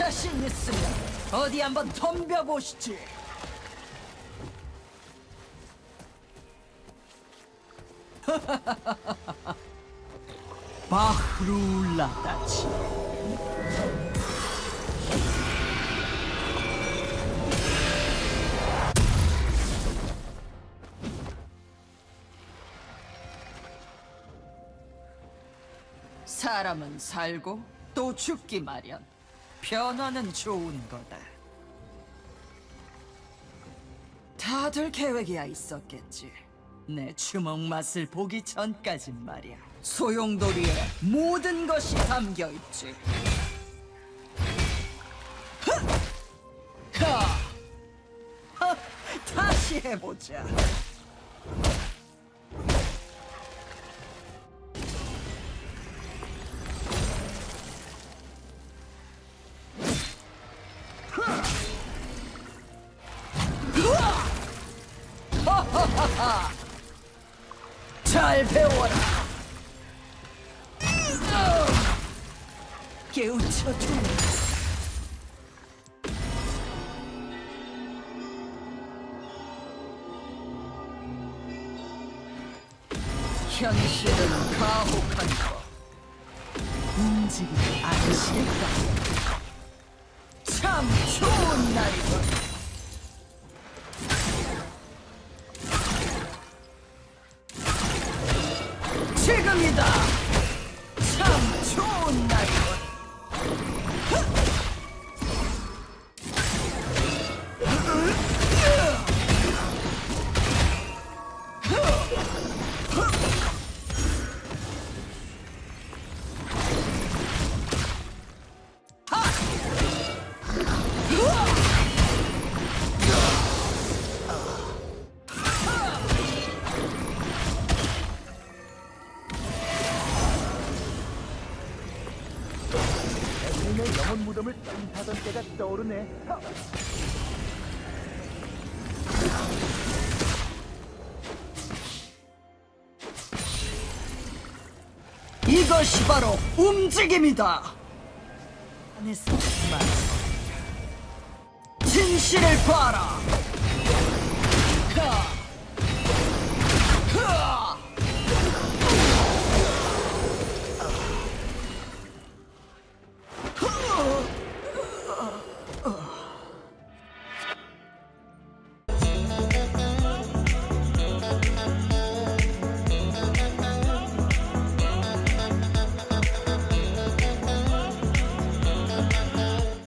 자신 있으면 어디 한번 덤벼보시지. 바흐룰라다치. 사람은 살고 또 죽기 마련. 변화는 좋은 거다. 다들 계획이야 있었겠지. 내 주먹 맛을 보기 전까진 말이야. 소용돌이에 모든 것이 담겨 있지. 다시 해보자. 잘 배워라. 깨우쳐줘. 현실은 가혹한 거. 움직이지 않으시겠다. 참 좋은 날이군. 지금이다. 에스린의 영혼 무덤을 탐하던 때가 떠오르네. 이것이 바로 움직임이다. 안에서 말. 진실을 봐라. Oh!